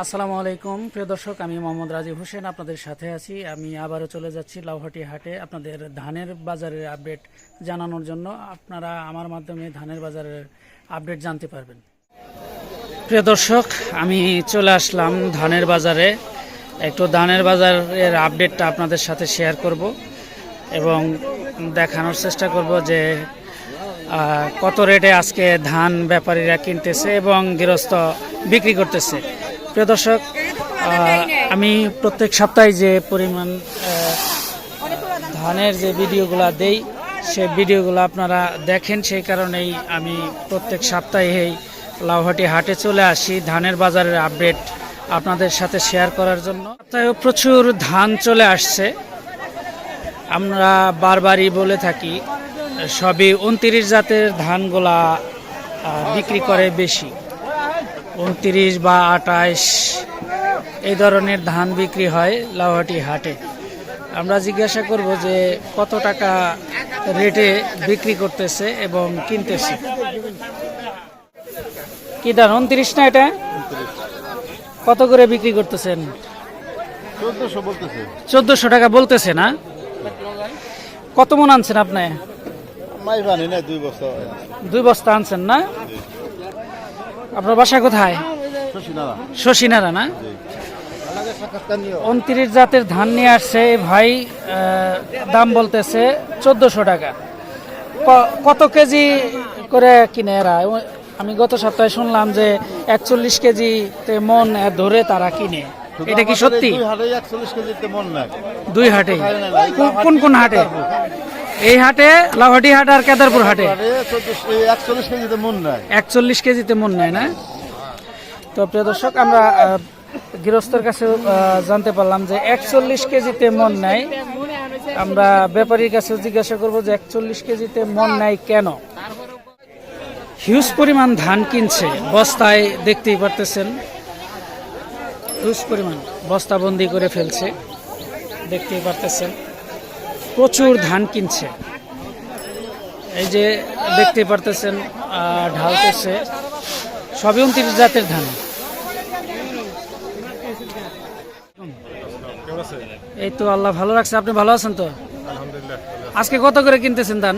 আসসালামু আলাইকুম। প্রিয় দর্শক, আমি মোহাম্মদ রাজীব হোসেন, আপনাদের সাথে আছি। আমি আবারও চলে যাচ্ছি লাউহাটি হাটে আপনাদের ধানের বাজারের আপডেট জানানোর জন্য। আপনারা আমার মাধ্যমে ধানের বাজারের আপডেট জানতে পারবেন। প্রিয় দর্শক, আমি চলে আসলাম ধানের বাজারে। একটু ধানের বাজারের আপডেটটা আপনাদের সাথে শেয়ার করব এবং দেখানোর চেষ্টা করব যে কত রেটে আজকে ধান ব্যাপারীরা কিনতেছে এবং গৃহস্থ বিক্রি করতেছে। প্রিয় দর্শক আমি প্রত্যেক সপ্তাহে যে পরিমাণ ধানের যে ভিডিওগুলো দেই, সে ভিডিওগুলো আপনারা দেখেন। সেই কারণেই আমি প্রত্যেক সপ্তাহে এই লাউহাটি হাটে চলে আসি ধানের বাজারের আপডেট আপনাদের সাথে শেয়ার করার জন্য। তাই প্রচুর ধান চলে আসছে। আমরা বারবারই বলে থাকি, সবই উনত্রিশ জাতের ধানগুলা বিক্রি করে বেশি। উনত্রিশ বা আটাইশ এই ধরনের ধান বিক্রি হয় লাউহাটি হাটে। আমরা জিজ্ঞাসা করব যে কত টাকা রেটে বিক্রি করতেছে এবং কিনতেছে? কি ধান? উনত্রিশ না এটা? কত করে বিক্রি করতেছেন? চোদ্দশো টাকা বলতেছে না? কত মন আনছেন আপনি? দুই বস্তা। আনছেন না? আপনার বাসা কোথায়? শশী নারা শশীনারা না? উনত্রিশ জাতের ধান নিয়ে আসছে। ভাই দাম বলতেছে চোদ্দশো টাকা। কত কেজি করে কিনে এরা? আমি গত সপ্তাহে শুনলাম যে একচল্লিশ কেজিতে মন ধরে তারা কিনে। এটা কি সত্যি? দুই হাটে কোন কোন হাটে? এই হাটে লাউহাটি হাট আর কেদারপুর হাটে। একচল্লিশ কেজিতে মন নাই। একচল্লিশ কেজিতে মন নেয় না? তো প্রিয় দর্শক আমরা গৃহস্থর কাছে জানতে পারলাম যে একচল্লিশ কেজিতে মন নেয় আমরা ব্যাপারীর কাছে জিজ্ঞাসা করব যে একচল্লিশ কেজিতে মন নেয় কেন? হিউজ পরিমাণ ধান কিনছে বস্তায় দেখতেই পারতেছেন। হিউজ পরিমাণ বস্তাবন্দি করে ফেলছে দেখতেই পারতেছেন। প্রচুর ধান কিনছে। এই যে দেখতে পারতেছেন ঢালতেছে। সবই উনত্রিশ জাতের ধান। এই তো আল্লাহ ভালো রাখছে। আপনি ভালো আছেন তো? আজকে কত করে কিনতেছেন ধান?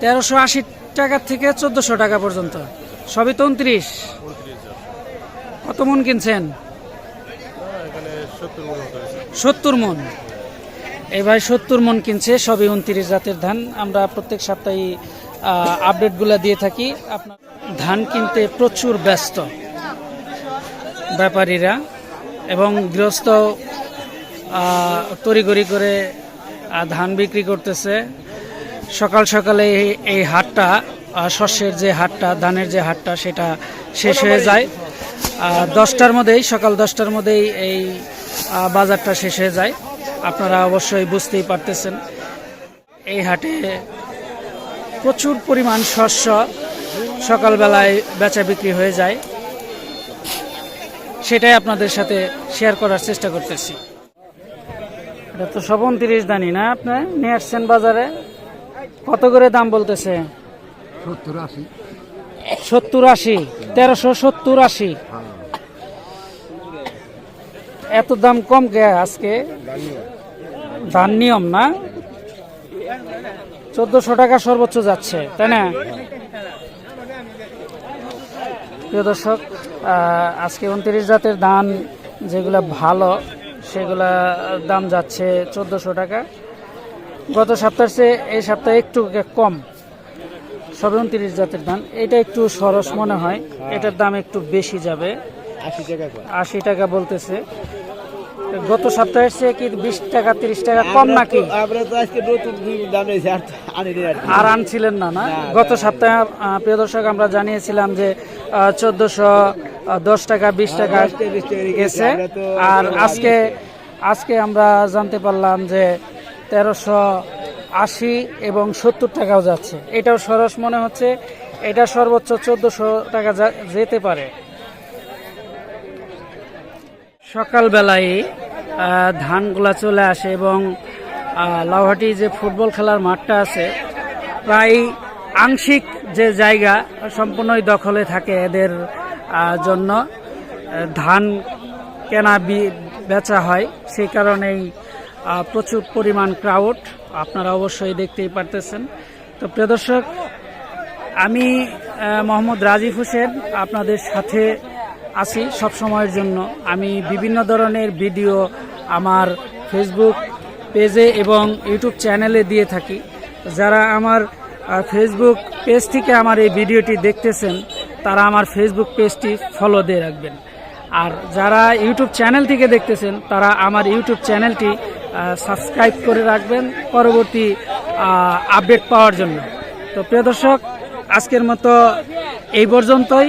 তেরোশো আশি টাকা থেকে চোদ্দশো টাকা পর্যন্ত। সবই তো উনত্রিশ। কত মন কিনছেন? সত্তর মন মতো হয়েছে সত্তর মন এই ভাই সত্তর মন কিনছে সবই উনত্রিশ জাতের ধান। আমরা প্রত্যেক সপ্তাহে আপডেটগুলো দিয়ে থাকি। আপনার ধান কিনতে প্রচুর ব্যস্ত ব্যাপারীরা এবং গৃহস্থ তড়িঘড়ি করে ধান বিক্রি করতেছে। সকাল সকালে এই- এই হাটটা শস্যের যে হাটটা ধানের যে হাটটা সেটা শেষ হয়ে যায়। দশটার মধ্যেই সকাল দশটার মধ্যেই এই বাজারটা শেষ হয়ে যায়। আপনারা অবশ্যই বুঝতেই পারতেছেন এই হাটে প্রচুর পরিমাণ শস্য সকালবেলায় বেচা বিক্রি হয়ে যায়। সেটাই আপনাদের সাথে শেয়ার করার চেষ্টা করতেছি। এটা তো সব উনত্রিশ দানি না আপনি? নিয়ে আসছেন বাজারে। কত করে দাম বলতেছে? সত্তর আশি। সত্তর আশি তেরোশো সত্তর আশি। এত দাম কম কে আজকে? ধান নিয়ম না? চোদ্দশো টাকা সর্বোচ্চ যাচ্ছে, তাই না? প্রিয় দর্শক আজকে উনত্রিশ জাতের ধান যেগুলা ভালো, সেগুলা দাম যাচ্ছে চোদ্দশো টাকা। গত সপ্তাহের চেয়ে এই সপ্তাহে একটু কম, সবে উনত্রিশ জাতের ধান। এটা একটু সরস মনে হয়, এটার দাম একটু বেশি যাবে। আশি টাকা বলতেছে। গত সপ্তাহের চেয়ে কি বিশ টাকা তিরিশ টাকা কম নাকি? আর আনছিলেন না না? গত সপ্তাহে প্রিয় দর্শক আমরা জানিয়েছিলাম যে চোদ্দশো দশ টাকা বিশ টাকা গেছে আর আজকে আজকে আমরা জানতে পারলাম যে তেরোশো আশি এবং সত্তর টাকাও যাচ্ছে। এটাও সরস মনে হচ্ছে এটা সর্বোচ্চ চোদ্দশো টাকা যেতে পারে। সকালবেলায় ধানগুলা চলে আসে এবং লাউহাটি যে ফুটবল খেলার মাঠটা আছে, প্রায় আংশিক যে জায়গা সম্পূর্ণই দখলে থাকে এদের জন্য। ধান কেনা বেচা হয়, সেই কারণেই প্রচুর পরিমাণ ক্রাউড আপনারা অবশ্যই দেখতেই পারতেছেন। তো প্রিয় দর্শক, আমি মোহাম্মদ রাজিফ হোসেন, আপনাদের সাথে আছি সব সময়ের জন্য। আমি বিভিন্ন ধরনের ভিডিও আমার ফেসবুক পেজে এবং ইউটিউব চ্যানেলে দিয়ে থাকি। যারা আমার ফেসবুক পেজ থেকে আমার এই ভিডিওটি দেখতেছেন, তারা আমার ফেসবুক পেজটি ফলো দিয়ে রাখবেন। আর যারা ইউটিউব চ্যানেল থেকে দেখতেছেন, তারা আমার ইউটিউব চ্যানেলটি সাবস্ক্রাইব করে রাখবেন পরবর্তী আপডেট পাওয়ার জন্য। তো প্রিয় দর্শক, আজকের মতো এই পর্যন্তই।